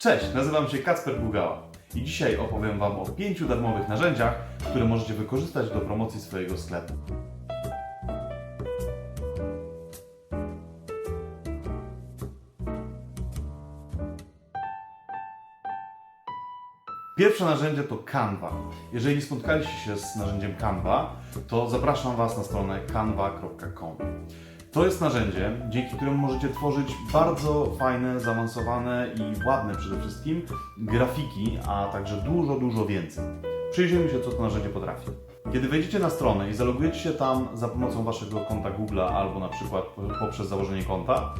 Cześć, nazywam się Kacper Bugała i dzisiaj opowiem Wam o pięciu darmowych narzędziach, które możecie wykorzystać do promocji swojego sklepu. Pierwsze narzędzie to Canva. Jeżeli spotkaliście się z narzędziem Canva, to zapraszam Was na stronę canva.com. To jest narzędzie, dzięki któremu możecie tworzyć bardzo fajne, zaawansowane i ładne przede wszystkim grafiki, a także dużo, dużo więcej. Przyjrzyjmy się, co to narzędzie potrafi. Kiedy wejdziecie na stronę i zalogujecie się tam za pomocą Waszego konta Google albo na przykład poprzez założenie konta,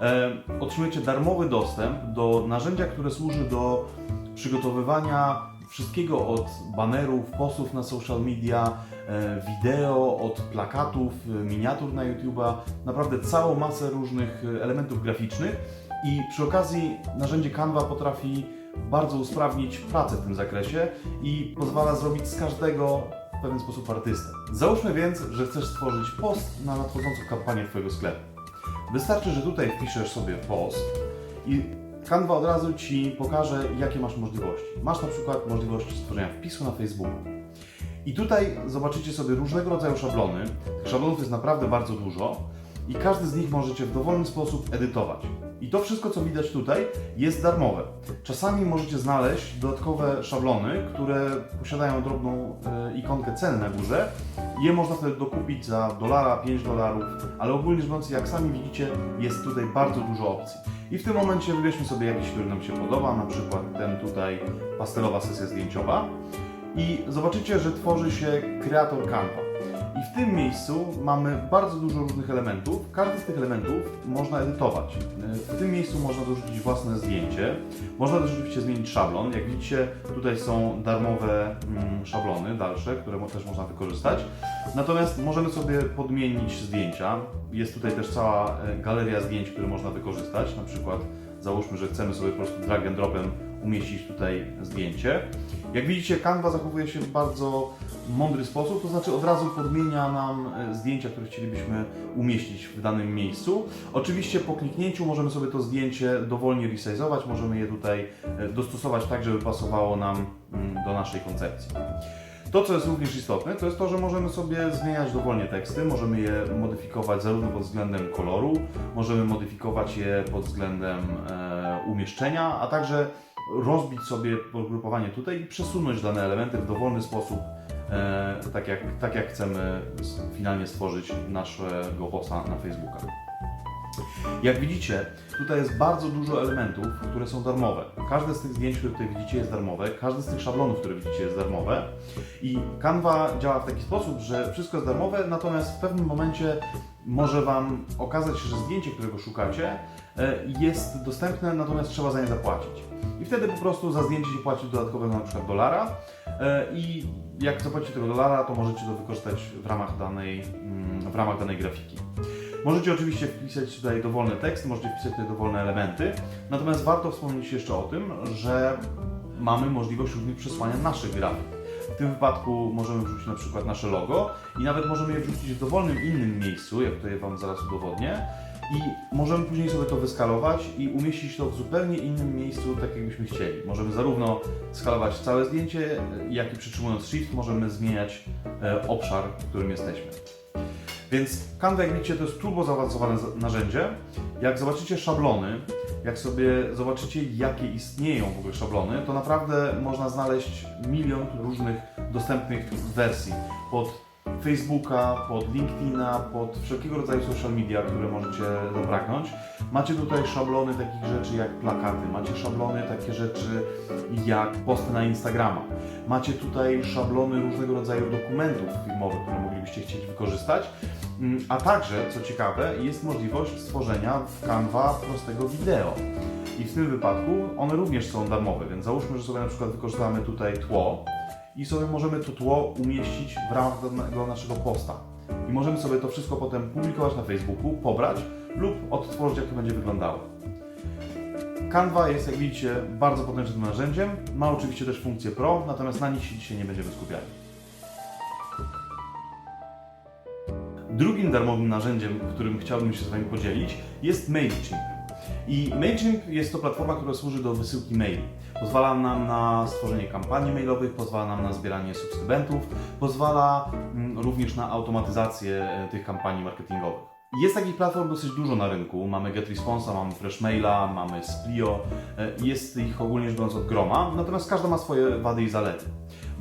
e, otrzymujecie darmowy dostęp do narzędzia, które służy do przygotowywania wszystkiego od banerów, postów na social media, e, wideo, od plakatów, e, miniatur na YouTube'a, naprawdę całą masę różnych e, elementów graficznych i przy okazji narzędzie Canva potrafi bardzo usprawnić pracę w tym zakresie i pozwala zrobić z każdego w pewien sposób artystę. Załóżmy więc, że chcesz stworzyć post na nadchodzącą kampanię Twojego sklepu. Wystarczy, że tutaj wpiszesz sobie post i Canva od razu Ci pokaże, jakie masz możliwości. Masz na przykład możliwość stworzenia wpisu na Facebooku. I tutaj zobaczycie sobie różnego rodzaju szablony. Tych szablonów jest naprawdę bardzo dużo i każdy z nich możecie w dowolny sposób edytować. I to wszystko, co widać tutaj, jest darmowe. Czasami możecie znaleźć dodatkowe szablony, które posiadają drobną e, ikonkę ceny na górze. Je można wtedy dokupić za dolara, 5 dolarów, ale ogólnie rzecz biorąc, jak sami widzicie, jest tutaj bardzo dużo opcji. I w tym momencie wybierzmy sobie jakiś, który nam się podoba, na przykład ten tutaj pastelowa sesja zdjęciowa. I zobaczycie, że tworzy się kreator Canva. I w tym miejscu mamy bardzo dużo różnych elementów. Każdy z tych elementów można edytować. W tym miejscu można dorzucić własne zdjęcie. Można też oczywiście zmienić szablon. Jak widzicie, tutaj są darmowe mm, szablony dalsze, które też można wykorzystać. Natomiast możemy sobie podmienić zdjęcia. Jest tutaj też cała e, galeria zdjęć, które można wykorzystać. Na przykład załóżmy, że chcemy sobie po prostu drag and dropem umieścić tutaj zdjęcie. Jak widzicie, Canva zachowuje się w bardzo mądry sposób, to znaczy od razu podmienia nam e, zdjęcia, które chcielibyśmy umieścić w danym miejscu. Oczywiście po kliknięciu możemy sobie to zdjęcie dowolnie resizować, możemy je tutaj e, dostosować tak, żeby pasowało nam mm, do naszej koncepcji. To, co jest również istotne, to jest to, że możemy sobie zmieniać dowolnie teksty, możemy je modyfikować zarówno pod względem koloru, możemy modyfikować je pod względem e, umieszczenia, a także rozbić sobie pogrupowanie tutaj i przesunąć dane elementy w dowolny sposób, e, tak, jak, tak jak chcemy finalnie stworzyć naszego posta na Facebooka. Jak widzicie, tutaj jest bardzo dużo elementów, które są darmowe. Każde z tych zdjęć, które tutaj widzicie, jest darmowe. Każdy z tych szablonów, które widzicie, jest darmowe. I Canva działa w taki sposób, że wszystko jest darmowe, natomiast w pewnym momencie może Wam okazać się, że zdjęcie, którego szukacie, e, jest dostępne, natomiast trzeba za nie zapłacić. I wtedy po prostu za zdjęcie się płaci dodatkowego na przykład dolara e, i jak zapłacicie tego dolara, to możecie to wykorzystać w ramach danej, mm, w ramach danej grafiki. Możecie oczywiście wpisać tutaj dowolny tekst, możecie wpisać tutaj dowolne elementy, natomiast warto wspomnieć jeszcze o tym, że mamy możliwość również przesłania naszych grafik. W tym wypadku możemy wrzucić na przykład nasze logo i nawet możemy je wrzucić w dowolnym innym miejscu, jak tutaj Wam zaraz udowodnię. I możemy później sobie to wyskalować i umieścić to w zupełnie innym miejscu, tak jakbyśmy chcieli. Możemy zarówno skalować całe zdjęcie, jak i przytrzymując Shift możemy zmieniać e, obszar, w którym jesteśmy. Więc Canva, jak widzicie, to jest turbo zaawansowane za- narzędzie. Jak zobaczycie szablony, jak sobie zobaczycie, jakie istnieją w ogóle szablony, to naprawdę można znaleźć milion różnych dostępnych wersji pod Facebooka, pod LinkedIna, pod wszelkiego rodzaju social media, które możecie zapragnąć. Macie tutaj szablony takich rzeczy jak plakaty, macie szablony takie rzeczy jak posty na Instagrama. Macie tutaj szablony różnego rodzaju dokumentów filmowych, które moglibyście chcieć wykorzystać. Mm, A także, co ciekawe, jest możliwość stworzenia w Canva prostego wideo. I w tym wypadku one również są darmowe, więc załóżmy, że sobie na przykład wykorzystamy tutaj tło i sobie możemy to tło umieścić w ramach danego naszego posta. I możemy sobie to wszystko potem publikować na Facebooku, pobrać lub odtworzyć, jak to będzie wyglądało. Canva jest, jak widzicie, bardzo potężnym narzędziem. Ma oczywiście też funkcję Pro, natomiast na nich się dzisiaj nie będziemy skupiali. Drugim darmowym narzędziem, którym chciałbym się z Wami podzielić, jest MailChimp. I MailChimp jest to platforma, która służy do wysyłki maili. Pozwala nam na stworzenie kampanii mailowych, pozwala nam na zbieranie subskrybentów, pozwala mm, również na automatyzację e, tych kampanii marketingowych. Jest takich platform dosyć dużo na rynku. Mamy GetResponsa, mamy Freshmaila, mamy Splio. E, Jest ich ogólnie rzecz biorąc od groma, natomiast każda ma swoje wady i zalety.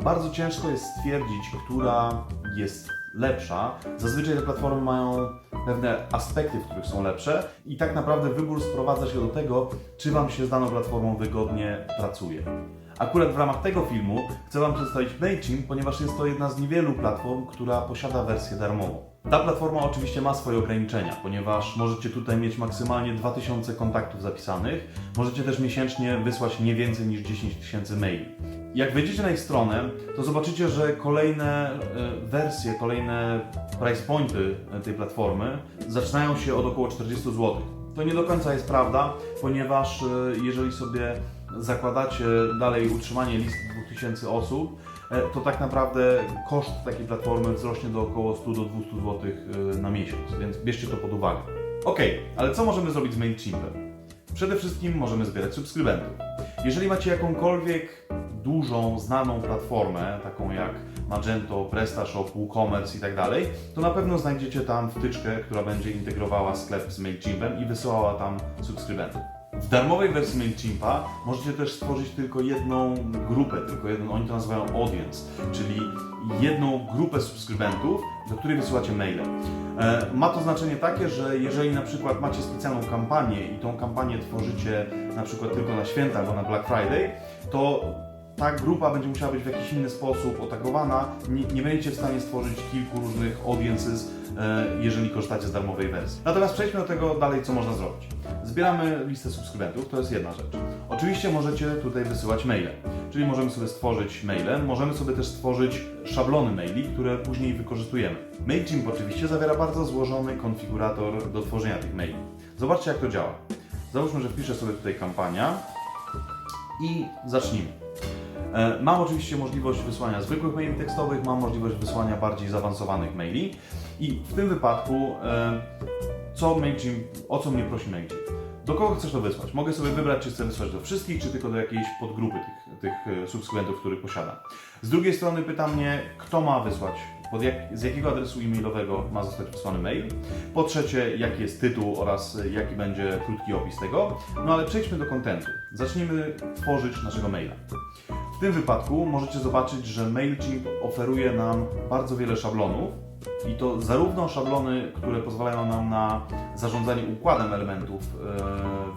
Bardzo ciężko jest stwierdzić, która jest lepsza. Zazwyczaj te platformy mają pewne aspekty, w których są lepsze i tak naprawdę wybór sprowadza się do tego, czy Wam się z daną platformą wygodnie pracuje. Akurat w ramach tego filmu chcę Wam przedstawić MailChimp, ponieważ jest to jedna z niewielu platform, która posiada wersję darmową. Ta platforma oczywiście ma swoje ograniczenia, ponieważ możecie tutaj mieć maksymalnie 2000 kontaktów zapisanych, możecie też miesięcznie wysłać nie więcej niż 10 tysięcy maili. Jak wejdziecie na ich stronę, to zobaczycie, że kolejne e, wersje, kolejne price pointy e, tej platformy zaczynają się od około 40 zł. To nie do końca jest prawda, ponieważ e, jeżeli sobie zakładacie dalej utrzymanie listy 2000 osób, to tak naprawdę koszt takiej platformy wzrośnie do około 100 do 200 zł na miesiąc, więc bierzcie to pod uwagę. Ok, ale co możemy zrobić z MailChimpem? Przede wszystkim możemy zbierać subskrybentów. Jeżeli macie jakąkolwiek dużą, znaną platformę, taką jak Magento, PrestaShop, WooCommerce i tak dalej, to na pewno znajdziecie tam wtyczkę, która będzie integrowała sklep z MailChimpem i wysyłała tam subskrybentów. W darmowej wersji MailChimpa możecie też stworzyć tylko jedną grupę, tylko jeden, oni to nazywają audience, czyli jedną grupę subskrybentów, do której wysyłacie maile. E, ma to znaczenie takie, że jeżeli na przykład macie specjalną kampanię i tą kampanię tworzycie na przykład tylko na święta albo na Black Friday, to ta grupa będzie musiała być w jakiś inny sposób otagowana. Nie, nie będziecie w stanie stworzyć kilku różnych audiences, e, jeżeli korzystacie z darmowej wersji. Natomiast przejdźmy do tego dalej, co można zrobić. Zbieramy listę subskrybentów, to jest jedna rzecz. Oczywiście możecie tutaj wysyłać maile, czyli możemy sobie stworzyć maile, możemy sobie też stworzyć szablony maili, które później wykorzystujemy. MailChimp oczywiście zawiera bardzo złożony konfigurator do tworzenia tych maili. Zobaczcie jak to działa. Załóżmy, że wpiszę sobie tutaj kampania i zacznijmy. E, Mam oczywiście możliwość wysłania zwykłych maili tekstowych, mam możliwość wysłania bardziej zaawansowanych maili i w tym wypadku e, co MailChimp, o co mnie prosi MailChimp? Do kogo chcesz to wysłać? Mogę sobie wybrać, czy chcę wysłać do wszystkich, czy tylko do jakiejś podgrupy tych, tych e, subskrybentów, których posiadam. Z drugiej strony pyta mnie, kto ma wysłać, jak, z jakiego adresu e-mailowego ma zostać wysłany mail. Po trzecie, jaki jest tytuł oraz jaki będzie krótki opis tego. No ale przejdźmy do kontentu. Zacznijmy tworzyć naszego maila. W tym wypadku możecie zobaczyć, że MailChimp oferuje nam bardzo wiele szablonów i to zarówno szablony, które pozwalają nam na zarządzanie układem elementów e,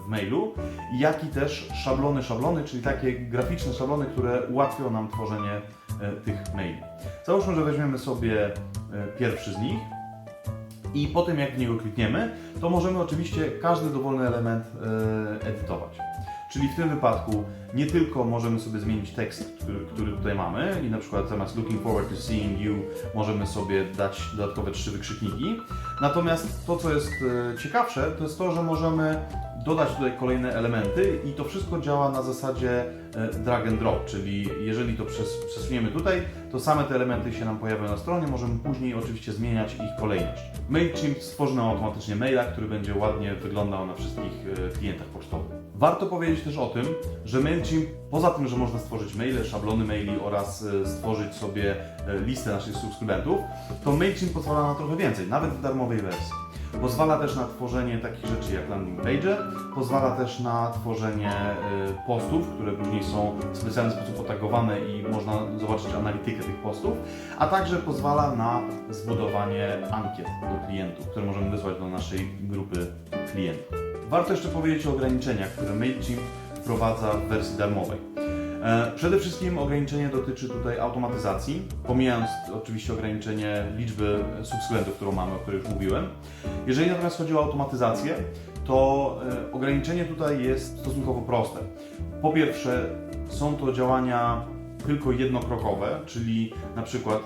w mailu, jak i też szablony szablony, czyli takie graficzne szablony, które ułatwią nam tworzenie e, tych maili. Załóżmy, że weźmiemy sobie e, pierwszy z nich i po tym jak w niego klikniemy, to możemy oczywiście każdy dowolny element edytować. Czyli w tym wypadku nie tylko możemy sobie zmienić tekst, który, który tutaj mamy i na przykład zamiast looking forward to seeing you możemy sobie dać dodatkowe trzy wykrzykniki. Natomiast to, co jest e, ciekawsze, to jest to, że możemy dodać tutaj kolejne elementy i to wszystko działa na zasadzie e, drag and drop, czyli jeżeli to przes- przesuniemy tutaj, to same te elementy się nam pojawią na stronie, możemy później oczywiście zmieniać ich kolejność. MailChimp stworzy nam automatycznie maila, który będzie ładnie wyglądał na wszystkich e, klientach pocztowych. Warto powiedzieć też o tym, że Poza tym, że można stworzyć maile, szablony maili oraz e, stworzyć sobie e, listę naszych subskrybentów, to MailChimp pozwala na trochę więcej, nawet w darmowej wersji. Pozwala też na tworzenie takich rzeczy jak landing page, pozwala też na tworzenie e, postów, które później są w specjalny sposób otagowane i można zobaczyć analitykę tych postów, a także pozwala na zbudowanie ankiet do klientów, które możemy wysłać do naszej grupy klientów. Warto jeszcze powiedzieć o ograniczeniach, które MailChimp wprowadza w wersji darmowej. E, Przede wszystkim ograniczenie dotyczy tutaj automatyzacji, pomijając oczywiście ograniczenie liczby subskrybentów, którą mamy, o której już mówiłem. Jeżeli natomiast chodzi o automatyzację, to e, ograniczenie tutaj jest stosunkowo proste. Po pierwsze, są to działania tylko jednokrokowe, czyli na przykład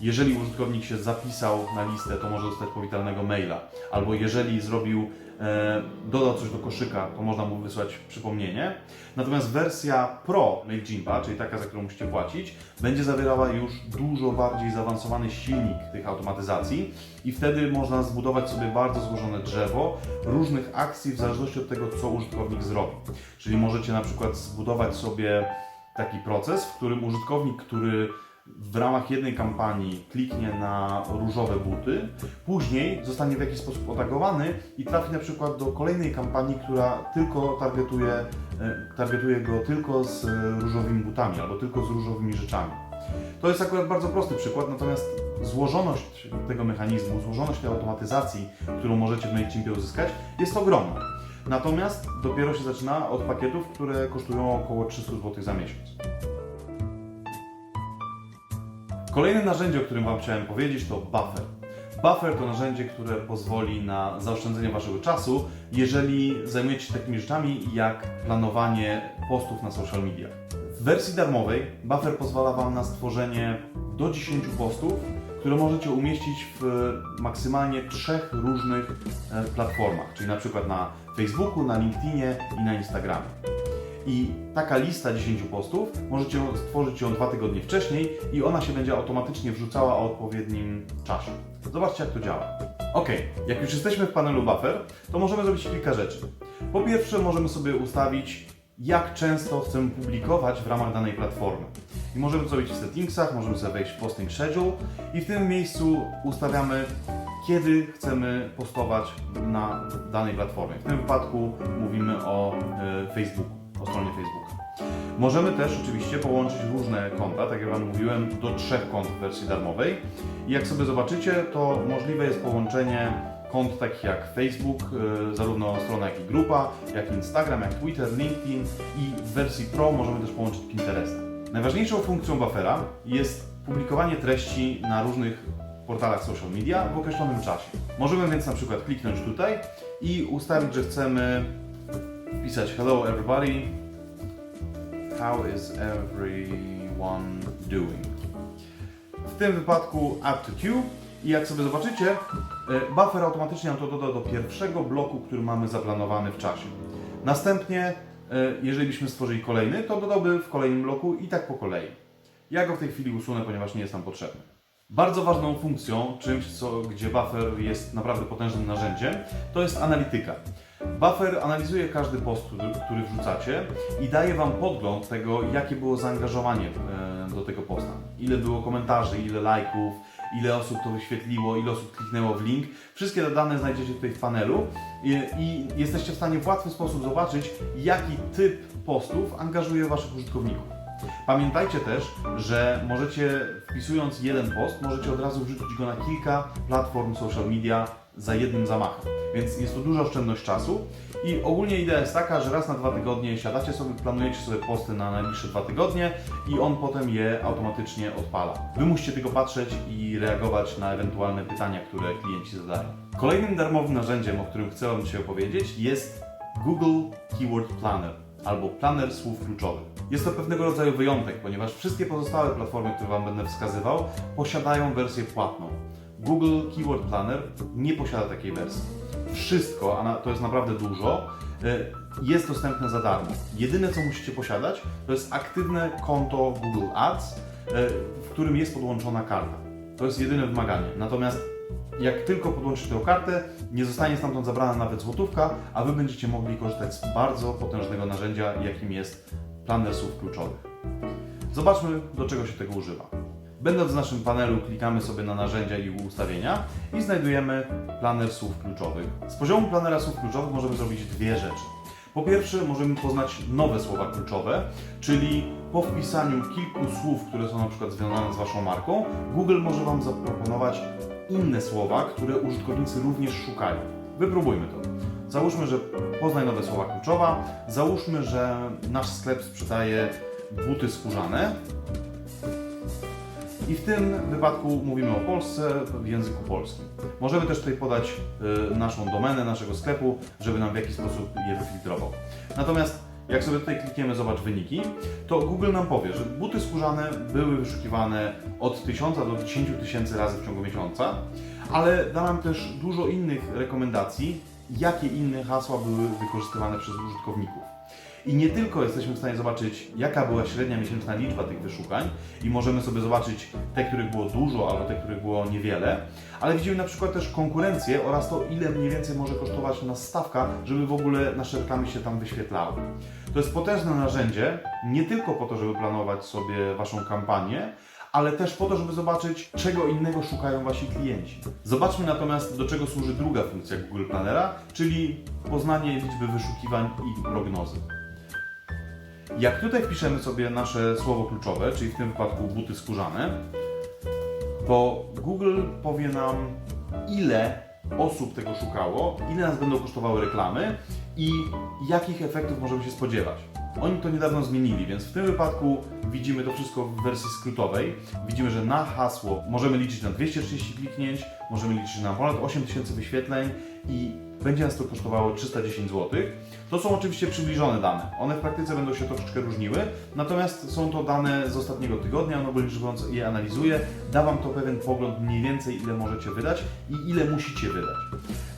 Jeżeli użytkownik się zapisał na listę, to może dostać powitalnego maila. Albo jeżeli zrobił, e, dodał coś do koszyka, to można mu wysłać przypomnienie. Natomiast wersja Pro MailChimpa, czyli taka, za którą musicie płacić, będzie zawierała już dużo bardziej zaawansowany silnik tych automatyzacji i wtedy można zbudować sobie bardzo złożone drzewo różnych akcji w zależności od tego, co użytkownik zrobi. Czyli możecie na przykład zbudować sobie taki proces, w którym użytkownik, który w ramach jednej kampanii kliknie na różowe buty, później zostanie w jakiś sposób otagowany i trafi na przykład do kolejnej kampanii, która tylko targetuje, e, targetuje go tylko z e, różowymi butami albo tylko z różowymi rzeczami. To jest akurat bardzo prosty przykład, natomiast złożoność tego mechanizmu, złożoność tej automatyzacji, którą możecie w MailChimpie uzyskać, jest ogromna. Natomiast dopiero się zaczyna od pakietów, które kosztują około 300 zł za miesiąc. Kolejne narzędzie, o którym Wam chciałem powiedzieć, to Buffer. Buffer to narzędzie, które pozwoli na zaoszczędzenie Waszego czasu, jeżeli zajmujecie się takimi rzeczami jak planowanie postów na social media. W wersji darmowej Buffer pozwala Wam na stworzenie do 10 postów, które możecie umieścić w maksymalnie trzech różnych e, platformach, czyli na przykład na Facebooku, na LinkedInie i na Instagramie. I taka lista 10 postów, możecie stworzyć ją dwa tygodnie wcześniej i ona się będzie automatycznie wrzucała o odpowiednim czasie. Zobaczcie jak to działa. Ok, jak już jesteśmy w panelu Buffer, to możemy zrobić kilka rzeczy. Po pierwsze możemy sobie ustawić jak często chcemy publikować w ramach danej platformy. I możemy to zrobić w settingsach, możemy sobie wejść w posting schedule i w tym miejscu ustawiamy kiedy chcemy postować na danej platformie. W tym wypadku mówimy o e, Facebooku, o stronie Facebooka. Możemy też oczywiście połączyć różne konta, tak jak Wam mówiłem, do trzech kont w wersji darmowej. I jak sobie zobaczycie, to możliwe jest połączenie kont takich jak Facebook, e, zarówno strona jak i grupa, jak Instagram, jak Twitter, LinkedIn i w wersji Pro możemy też połączyć Pinteresta. Najważniejszą funkcją Buffera jest publikowanie treści na różnych portalach social media w określonym czasie. Możemy więc na przykład kliknąć tutaj i ustawić, że chcemy wpisać Hello everybody, how is everyone doing? W tym wypadku queue i jak sobie zobaczycie, e, buffer automatycznie nam to doda do pierwszego bloku, który mamy zaplanowany w czasie. Następnie, e, jeżeli byśmy stworzyli kolejny, to dodałby w kolejnym bloku i tak po kolei. Ja go w tej chwili usunę, ponieważ nie jest nam potrzebny. Bardzo ważną funkcją, czymś, co, gdzie buffer jest naprawdę potężnym narzędziem, to jest analityka. Buffer analizuje każdy post, który, wrzucacie i daje Wam podgląd tego, jakie było zaangażowanie e, do tego posta. Ile było komentarzy, ile lajków, ile osób to wyświetliło, ile osób kliknęło w link. Wszystkie te dane znajdziecie tutaj w panelu i jesteście w stanie w łatwy sposób zobaczyć, jaki typ postów angażuje Waszych użytkowników. Pamiętajcie też, że możecie wpisując jeden post, możecie od razu wrzucić go na kilka platform social media za jednym zamachem. Więc jest to duża oszczędność czasu i ogólnie idea jest taka, że raz na dwa tygodnie siadacie sobie, planujecie sobie posty na najbliższe dwa tygodnie i on potem je automatycznie odpala. Wy musicie tylko patrzeć i reagować na ewentualne pytania, które klienci zadają. Kolejnym darmowym narzędziem, o którym chcę Wam dzisiaj opowiedzieć jest Google Keyword Planner albo planer słów kluczowych. Jest to pewnego rodzaju wyjątek, ponieważ wszystkie pozostałe platformy, które Wam będę wskazywał, posiadają wersję płatną. Google Keyword Planner nie posiada takiej wersji. Wszystko, a to jest naprawdę dużo, y, jest dostępne za darmo. Jedyne co musicie posiadać, to jest aktywne konto Google Ads, y, w którym jest podłączona karta. To jest jedyne wymaganie. Natomiast jak tylko podłączycie tę kartę, nie zostanie stamtąd zabrana nawet złotówka, a Wy będziecie mogli korzystać z bardzo potężnego narzędzia, jakim jest planer słów kluczowych. Zobaczmy, do czego się tego używa. Będąc w naszym panelu, klikamy sobie na narzędzia i ustawienia i znajdujemy planer słów kluczowych. Z poziomu planera słów kluczowych możemy zrobić dwie rzeczy. Po pierwsze, możemy poznać nowe słowa kluczowe, czyli po wpisaniu kilku słów, które są na przykład związane z Waszą marką, Google może Wam zaproponować inne słowa, które użytkownicy również szukają. Wypróbujmy to. Załóżmy, że poznaj nowe słowa kluczowa. Załóżmy, że nasz sklep sprzedaje buty skórzane. I w tym wypadku mówimy o Polsce w języku polskim. Możemy też tutaj podać y, naszą domenę naszego sklepu, żeby nam w jakiś sposób je wyfiltrował. Natomiast jak sobie tutaj klikniemy zobacz wyniki, to Google nam powie, że buty skórzane były wyszukiwane od 1000 do 10 tysięcy razy w ciągu miesiąca, ale da nam też dużo innych rekomendacji, jakie inne hasła były wykorzystywane przez użytkowników. I nie tylko jesteśmy w stanie zobaczyć, jaka była średnia miesięczna liczba tych wyszukań i możemy sobie zobaczyć te, których było dużo, albo te, których było niewiele, ale widzimy na przykład też konkurencję oraz to, ile mniej więcej może kosztować nas stawka, żeby w ogóle nasze reklamy się tam wyświetlały. To jest potężne narzędzie, nie tylko po to, żeby planować sobie Waszą kampanię, ale też po to, żeby zobaczyć, czego innego szukają Wasi klienci. Zobaczmy natomiast, do czego służy druga funkcja Google Planera, czyli poznanie liczby wyszukiwań i prognozy. Jak tutaj wpiszemy sobie nasze słowo kluczowe, czyli w tym wypadku buty skórzane, to Google powie nam, ile osób tego szukało, ile nas będą kosztowały reklamy i jakich efektów możemy się spodziewać. Oni to niedawno zmienili, więc w tym wypadku widzimy to wszystko w wersji skrótowej. Widzimy, że na hasło możemy liczyć na 230 kliknięć, możemy liczyć na ponad 8000 wyświetleń i będzie nas to kosztowało 310 zł. To są oczywiście przybliżone dane. One w praktyce będą się troszeczkę różniły, natomiast są to dane z ostatniego tygodnia, no bo liczb biorąc je analizuję, da Wam to pewien pogląd mniej więcej ile możecie wydać i ile musicie wydać.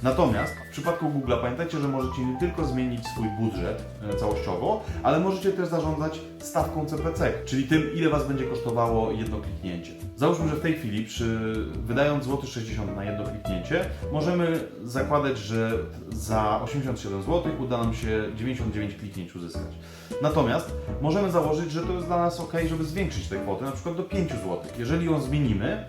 Natomiast w przypadku Google pamiętajcie, że możecie nie tylko zmienić swój budżet e, całościowo, ale możecie też zarządzać stawką CPC, czyli tym, ile Was będzie kosztowało jedno kliknięcie. Załóżmy, że w tej chwili, przy, wydając złoty 60 na jedno kliknięcie, możemy zakładać, że za 87 zł uda nam się 99 kliknięć uzyskać. Natomiast możemy założyć, że to jest dla nas ok, żeby zwiększyć tę kwotę, na przykład do 5 zł. Jeżeli ją zmienimy,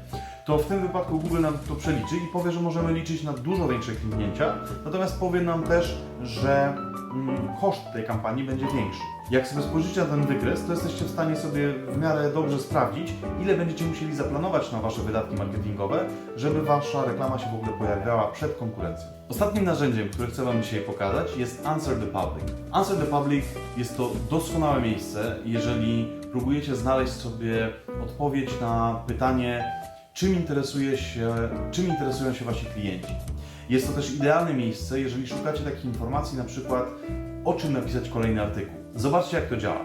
to w tym wypadku Google nam to przeliczy i powie, że możemy liczyć na dużo większe kliknięcia, natomiast powie nam też, że mm, koszt tej kampanii będzie większy. Jak sobie spojrzycie na ten wykres, to jesteście w stanie sobie w miarę dobrze sprawdzić, ile będziecie musieli zaplanować na Wasze wydatki marketingowe, żeby Wasza reklama się w ogóle pojawiała przed konkurencją. Ostatnim narzędziem, które chcę Wam dzisiaj pokazać jest Answer the Public. Answer the Public jest to doskonałe miejsce, jeżeli próbujecie znaleźć sobie odpowiedź na pytanie, czym, interesuje się, czym interesują się Wasi klienci. Jest to też idealne miejsce, jeżeli szukacie takich informacji, na przykład o czym napisać kolejny artykuł. Zobaczcie, jak to działa.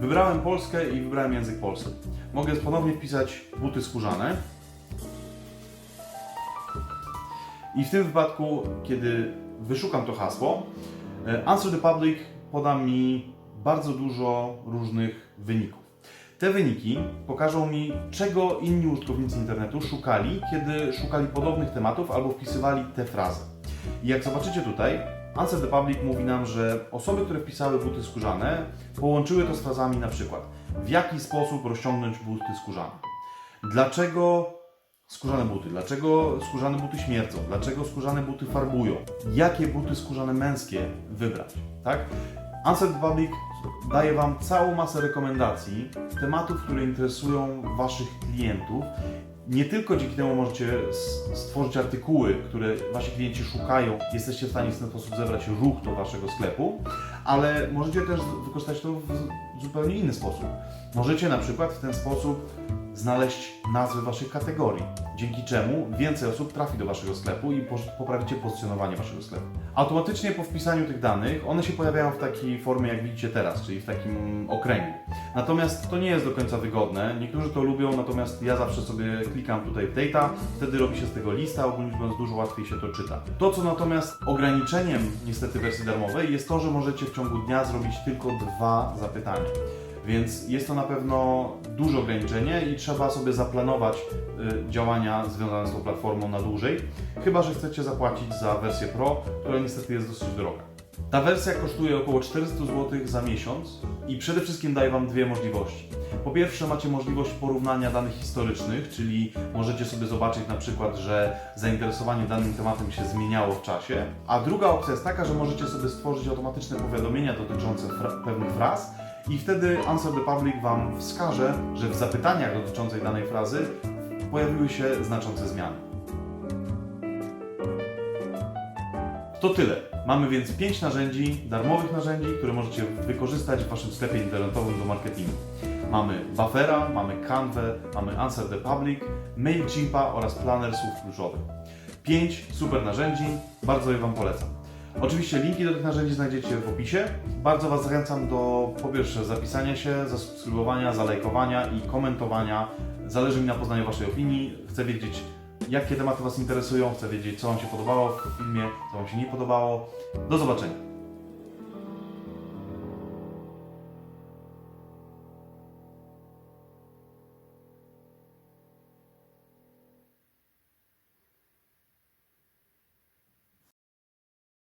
Wybrałem Polskę i wybrałem język polski. Mogę ponownie wpisać buty skórzane. I w tym wypadku, kiedy wyszukam to hasło, e, Answer the Public poda mi bardzo dużo różnych wyników. Te wyniki pokażą mi, czego inni użytkownicy internetu szukali, kiedy szukali podobnych tematów albo wpisywali te frazy. I jak zobaczycie tutaj, Answer the Public mówi nam, że osoby, które wpisały buty skórzane, połączyły to z frazami na przykład w jaki sposób rozciągnąć buty skórzane. Dlaczego skórzane buty? Dlaczego skórzane buty śmierdzą? Dlaczego skórzane buty farbują? Jakie buty skórzane męskie wybrać? Tak? Answer the Public daje Wam całą masę rekomendacji, tematów, które interesują Waszych klientów. Nie tylko dzięki temu możecie stworzyć artykuły, które Wasi klienci szukają, jesteście w stanie w ten sposób zebrać ruch do Waszego sklepu, ale możecie też wykorzystać to w zupełnie inny sposób. Możecie na przykład w ten sposób znaleźć nazwy Waszych kategorii, dzięki czemu więcej osób trafi do Waszego sklepu i poprawicie pozycjonowanie Waszego sklepu. Automatycznie po wpisaniu tych danych one się pojawiają w takiej formie, jak widzicie teraz, czyli w takim okręgu. Natomiast to nie jest do końca wygodne. Niektórzy to lubią, natomiast ja zawsze sobie klikam tutaj w data, wtedy robi się z tego lista, ogólnie biorąc dużo łatwiej się to czyta. To, co natomiast ograniczeniem niestety wersji darmowej jest to, że możecie w ciągu dnia zrobić tylko dwa zapytania. Więc jest to na pewno duże ograniczenie i trzeba sobie zaplanować y, działania związane z tą platformą na dłużej, chyba że chcecie zapłacić za wersję Pro, która niestety jest dosyć droga. Ta wersja kosztuje około 400 zł za miesiąc i przede wszystkim daje Wam dwie możliwości. Po pierwsze macie możliwość porównania danych historycznych, czyli możecie sobie zobaczyć na przykład, że zainteresowanie danym tematem się zmieniało w czasie. A druga opcja jest taka, że możecie sobie stworzyć automatyczne powiadomienia dotyczące fra- pewnych fraz i wtedy Answer the Public Wam wskaże, że w zapytaniach dotyczących danej frazy pojawiły się znaczące zmiany. To tyle. Mamy więc 5 narzędzi, darmowych narzędzi, które możecie wykorzystać w Waszym sklepie internetowym do marketingu. Mamy Buffera, mamy Canva, mamy Answer the Public, MailChimpa oraz Planner słów kluczowych. 5 super narzędzi, bardzo je Wam polecam. Oczywiście linki do tych narzędzi znajdziecie w opisie. Bardzo Was zachęcam do po pierwsze zapisania się, zasubskrybowania, zalajkowania i komentowania. Zależy mi na poznaniu Waszej opinii. Chcę wiedzieć, jakie tematy Was interesują, chcę wiedzieć, co Wam się podobało w filmie, co Wam się nie podobało. Do zobaczenia.